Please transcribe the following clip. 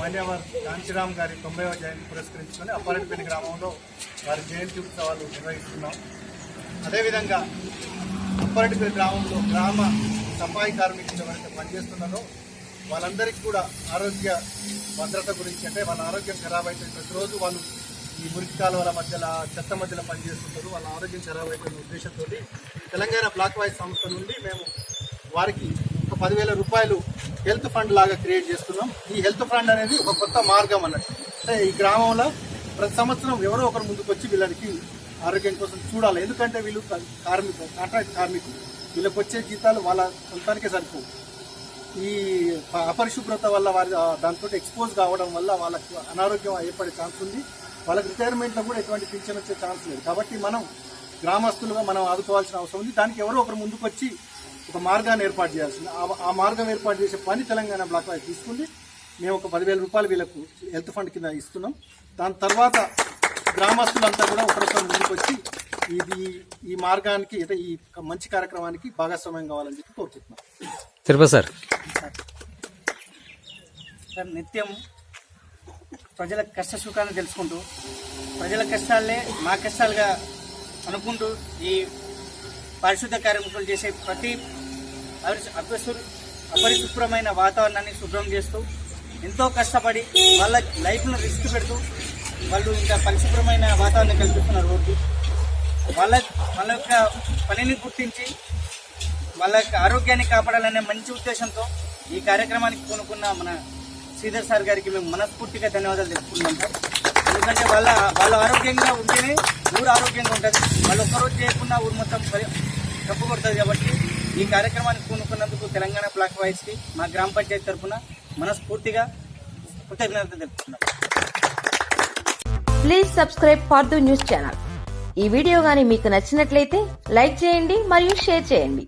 పొట్టిరామ్ గారి తొంభైవ జయంతి పురస్కరించుకొని అప్పారెడ్డిపల్లి గ్రామంలో వారి జయంతి ఉత్సవాలు నిర్వహిస్తున్నాం. అదేవిధంగా అప్పారెడ్డిపల్లి గ్రామంలో గ్రామ సఫాయి కార్మికులు ఎవరైతే పనిచేస్తున్నారో వాళ్ళందరికీ కూడా ఆరోగ్య భద్రత గురించి అంటే వాళ్ళ ఆరోగ్యం ఖరాబ్ అయితే ప్రతిరోజు వాళ్ళు ఈ మురికి కాలువల మధ్యలో చెత్త మధ్యలో పనిచేస్తుంటారు. వాళ్ళ ఆరోగ్యం ఖరాబ్ అవుతున్న ఉద్దేశంతో తెలంగాణ బ్లాక్ వైజ్ సంస్థ నుండి మేము వారికి పదివేల రూపాయలు హెల్త్ ఫండ్ లాగా క్రియేట్ చేస్తున్నాం. ఈ హెల్త్ ఫండ్ అనేది ఒక కొత్త మార్గం అన్నట్టు. అంటే ఈ గ్రామంలో ప్రతి సంవత్సరం ఎవరో ఒకరు ముందుకు వచ్చి వీళ్ళకి ఆరోగ్యం కోసం చూడాలి. ఎందుకంటే వీళ్ళు కార్మికులు కాంట్రాక్ట్ కార్మికులు. వీళ్ళకి వచ్చే జీతాలు వాళ్ళ సొంతానికే సరిపోవు. ఈ అపరిశుభ్రత వల్ల వారి దాంతో ఎక్స్పోజ్ కావడం వల్ల వాళ్ళకి అనారోగ్యం ఏర్పడే ఛాన్స్ ఉంది. వాళ్ళకి రిటైర్మెంట్లో కూడా ఎటువంటి పింఛన్ వచ్చే ఛాన్స్ లేదు. కాబట్టి మనం గ్రామస్తులుగా మనం ఆదుకోవాల్సిన అవసరం ఉంది. దానికి ఎవరో ఒకరు ముందుకు వచ్చి ఒక మార్గాన్ని ఏర్పాటు చేయాల్సింది. ఆ- మార్గం ఏర్పాటు చేసే పని తెలంగాణ బ్లాక్ వాయిస్ తీసుకుంది. మేము ఒక పదివేల రూపాయలు వీళ్ళకు హెల్త్ ఫండ్ కింద ఇస్తున్నాం. దాని తర్వాత గ్రామస్తులంతా కూడా ఒకరికొకరు ముందుకు వచ్చి ఇది ఈ మార్గానికి అంటే ఈ మంచి కార్యక్రమానికి భాగస్వామ్యం కావాలని చెప్పి కోరుకుంటున్నాం. తిరుపతి సార్. సార్ నిత్యం ప్రజల కష్ట సుఖాన్ని తెలుసుకుంటూ ప్రజల కష్టాలే మా కష్టాలుగా అనుకుంటూ ఈ పారిశుద్ధ కార్మికులు చేసే ప్రతి అపరిశు- అపరిశుభ్రమైన వాతావరణాన్ని శుభ్రం చేస్తూ ఎంతో కష్టపడి వాళ్ళ లైఫ్ను రిస్క్ పెడుతూ వాళ్ళు ఇంకా పరిశుభ్రమైన వాతావరణం కల్పిస్తున్నారు రోజు వాళ్ళ వాళ్ళ యొక్క పనిని గుర్తించి వాళ్ళ యొక్క ఆరోగ్యాన్ని కాపాడాలనే మంచి ఉద్దేశంతో ఈ కార్యక్రమానికి కొనుక్కున్న మన శ్రీధర్ సార్ గారికి మేము మనస్ఫూర్తిగా ధన్యవాదాలు తెలుపుకున్నాం సార్. ఎందుకంటే వాళ్ళ వాళ్ళు ఆరోగ్యంగా ఉంటేనే ఊరు ఆరోగ్యంగా ఉంటుంది. వాళ్ళు ఒక్కరోజు చేయకుండా ఊరు మొత్తం పరి- తప్పు కొడుతుంది కాబట్టి ఈ కార్యక్రమాన్ని పూనుకున్నందుకు తెలంగాణ బ్లాక్ వాయిస్కి మా గ్రామ పంచాయతీ తరఫున మనస్ఫూర్తిగా కృతజ్ఞతలు తెలుపుతున్నాం. Please subscribe for news channel ఈ వీడియో గాని మీకు నచ్చినట్లయితే లైక్ చేయండి మరియు షేర్ చేయండి.